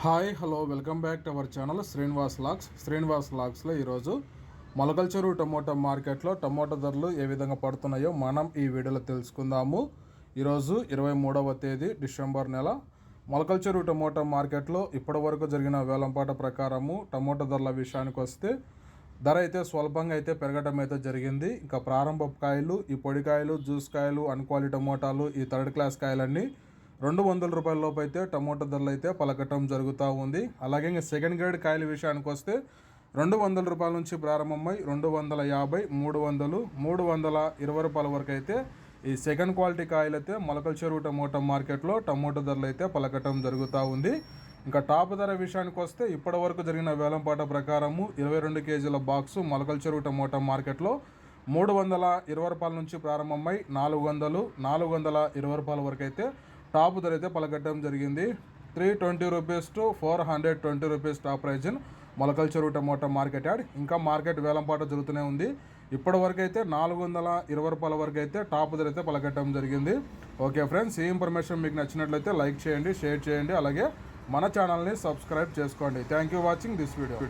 Hi hello welcome back to our channel Srinivas lakhs. Srinivas లాక్స్లో ఈరోజు Molakalacheruvu tomato మార్కెట్లో టమోటా ధరలు ఏ విధంగా పడుతున్నాయో మనం ఈ వీడియోలో తెలుసుకుందాము. ఈరోజు ఇరవై మూడవ తేదీ డిసెంబర్ నెల. మొలకల్చెరువు టమోటా మార్కెట్లో ఇప్పటి వరకు జరిగిన వేలంపాట ప్రకారము టమోటా ధరల విషయానికి వస్తే ధర అయితే స్వల్పంగా అయితే పెరగడం అయితే జరిగింది. ఇంకా ప్రారంభ కాయలు ఈ పొడికాయలు జ్యూస్ కాయలు అన్క్వాలిటీ టమోటాలు ఈ థర్డ్ క్లాస్ కాయలన్నీ రెండు వందల రూపాయల లోపు అయితే టమోటా ధరలు అయితే పలకటం జరుగుతూ ఉంది. అలాగే ఇంకా సెకండ్ గ్రేడ్ కాయల విషయానికి వస్తే రెండు వందల రూపాయల నుంచి ప్రారంభమై రెండు వందల యాభై మూడు వందలు మూడు వందల ఇరవై రూపాయల వరకు అయితే ఈ సెకండ్ క్వాలిటీ కాయలు అయితే మొలకల చెరువు టమోటా మార్కెట్లో టమోటా ధరలు అయితే పలకటం జరుగుతూ ఉంది. ఇంకా టాప్ ధర విషయానికి వస్తే ఇప్పటి వరకు జరిగిన వేలంపాట ప్రకారము ఇరవై రెండు కేజీల బాక్సు మొలకల చెరువు టమోటా మార్కెట్లో మూడు వందల ఇరవై రూపాయల నుంచి ప్రారంభమై నాలుగు వందలు నాలుగు వందల ఇరవై రూపాయల వరకు అయితే టాప్ ధర అయితే పలకట్టడం జరిగింది. Three twenty rupees to four hundred twenty rupees top price in Molakalacheruvu tomato market yard. ఇంకా మార్కెట్ వేలంపాట జరుగుతూనే ఉంది. ఇప్పటి వరకు అయితే నాలుగు వందల ఇరవై రూపాయల వరకు అయితే టాప్ ధర అయితే పలకట్టడం జరిగింది. ఓకే ఫ్రెండ్స్ ఈ ఇన్ఫర్మేషన్ మీకు నచ్చినట్లయితే లైక్ చేయండి షేర్ చేయండి. అలాగే మన ఛానల్ని సబ్స్క్రైబ్ చేసుకోండి. Thank you watching this video.